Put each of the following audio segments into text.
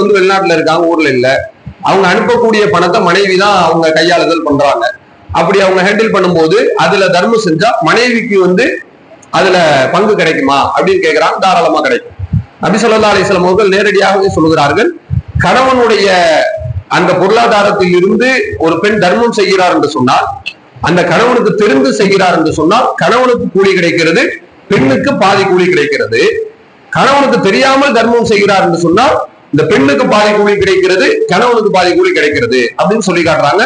வந்து வெளிநாட்டுல இருக்காங்க ஊர்ல இல்ல. அவங்க அனுப்பக்கூடிய பணத்தை மனைவி தான் அவங்க கையாளுதல் பண்றாங்க. அப்படி அவங்க ஹேண்டில் பண்ணும்போது அதுல தர்மம் செஞ்சா மனைவிக்கு வந்து அதுல பங்கு கிடைக்குமா அப்படின்னு கேட்கிறாங்க தாராளமா கிடைக்கும். அபிசல்லா அலிஸ்லாம் அவர்கள் நேரடியாகவே சொல்கிறார்கள் கணவனுடைய அந்த பொருளாதாரத்தில் இருந்து ஒரு பெண் தர்மம் செய்கிறார் என்று சொன்னால் அந்த கணவனுக்கு தெரிந்து செய்கிறார் என்று சொன்னால் கணவனுக்கு கூலி கிடைக்கிறது பெண்ணுக்கு பாதி கூலி கிடைக்கிறது. கணவனுக்கு தெரியாமல் தர்மம் செய்கிறார் என்று சொன்னால் இந்த பெண்ணுக்கு பாதி கூலி கிடைக்கிறது கணவனுக்கு பாதி கூலி கிடைக்கிறது அப்படின்னு சொல்லி காட்டுறாங்க.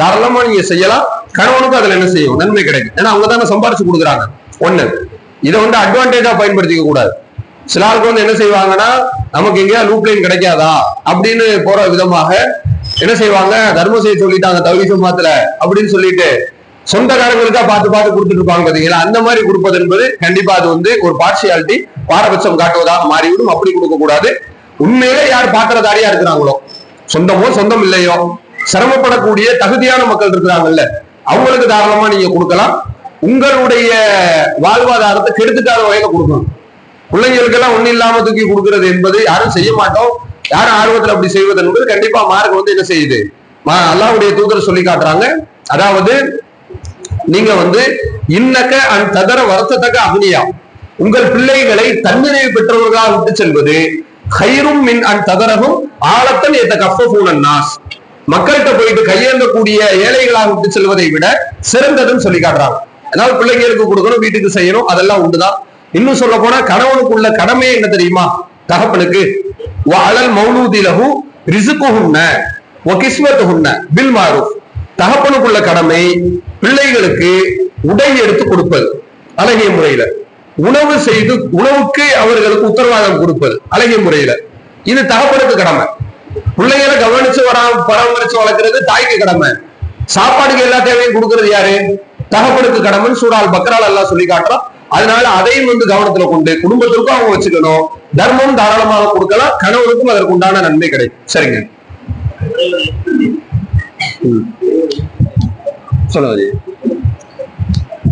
தாராளமா நீங்க செய்யலாம். கணவனுக்கு அதுல என்ன செய்யும்? நன்மை கிடைக்கும். ஏன்னா அவங்க தானே சம்பாரிச்சு கொடுக்குறாங்க. ஒண்ணு இதை வந்து அட்வான்டேஜா பயன்படுத்திக்க கூடாது. சில ஆளுக்கு வந்து என்ன செய்வாங்கன்னா நமக்கு எங்கேயா லூப் லைன் கிடைக்காதா? அப்படின்னு போற விதமாக என்ன செய்வாங்க? தர்மம் செய்ய சொல்லிட்டாங்க தகுதி சமாத்துல அப்படின்னு சொல்லிட்டு சொந்தக்காரங்களுக்கா பார்த்து பார்த்து கொடுத்துட்டு இருப்பாங்க பாத்தீங்களா? அந்த மாதிரி கொடுப்பது என்பது கண்டிப்பா அது வந்து ஒரு பார்சியாலிட்டி பாரபட்சம் காட்டுவதாக மாறிவிடும். அப்படி கொடுக்க கூடாது உண்மையிலே யார் பாத்திரதாரியா இருக்கிறாங்களோ? சொந்தமோ சொந்தம் இல்லையோ? சிரமப்படக்கூடிய தகுதியான மக்கள் இருக்கிறாங்கல்ல. அவங்களுக்கு தாராளமா நீங்க கொடுக்கலாம். உங்களுடைய வாழ்வாதாரத்தை கெடுத்துக்காத வகையில கொடுக்கணும். பிள்ளைங்களுக்கெல்லாம் ஒண்ணு இல்லாம தூக்கி கொடுக்கறது என்பது யாரும் செய்ய மாட்டோம். யாரும் ஆர்வத்துல அப்படி செய்வது என்பது கண்டிப்பா மார்க் வந்து என்ன செய்யுது? மா- தூதர் சொல்லி காட்டுறாங்க. அதாவது நீங்க வந்து இன்னக்க அந் ததர வருத்தத்தக்க அக்னியா. உங்கள் பிள்ளைகளை தன்னிறைவு பெற்றவர்களாக விட்டு செல்வது ஹைரும் மின் அன் தகரகும் ஆழத்தன் ஏத்த கஃபூனன் நாஸ். மக்கள்கிட்ட போயிட்டு கையேந்தக்கூடிய ஏழைகளாக விட்டு செல்வதை விட சிறந்ததுன்னு சொல்லி காட்டுறாங்க. அதனால பிள்ளைங்களுக்கு கொடுக்கணும் வீட்டுக்கு செய்யணும் அதெல்லாம் உண்டுதான். இன்னும் சொல்ல போனா கணவனுக்குள்ள கடமை என்ன தெரியுமா? தகப்பனுக்கு. அலல் மௌலூதிலகு ரிசுக்குஹுன்ன ஒகிஸ்மத்துஹுன்ன பில் மாறும் தகப்பனுக்குள்ள கடமை பிள்ளைகளுக்கு உடை எடுத்து கொடுப்பது அழகிய முறையில. உணவு செய்து உணவுக்கு அவர்களுக்கு உத்தரவாதம் கொடுப்பது அழகிய முறையில. இது தகப்பனுக்கு கடமை. பிள்ளைகளை கவனிச்சு வரா பராமரிச்சு வளர்க்கறது தாய்க்கு கடமை. சாப்பாடுக்கு எல்லா தேவையும் கொடுக்கறது யாரு? தகப்பனுக்கு கடமைன்னு சூடால் பக்கரால் எல்லாம் சொல்லி காட்டுறோம் அதனால அதையும் வந்து கவனத்துல கொண்டு குடும்பத்திற்கும் அவங்க வச்சுக்கணும். தர்மம் தாராளமாக கொடுக்கலாம் கணவனுக்கும் அதற்கு உண்டான நன்மை கிடைக்கும். சரிங்க. சொல்லுங்க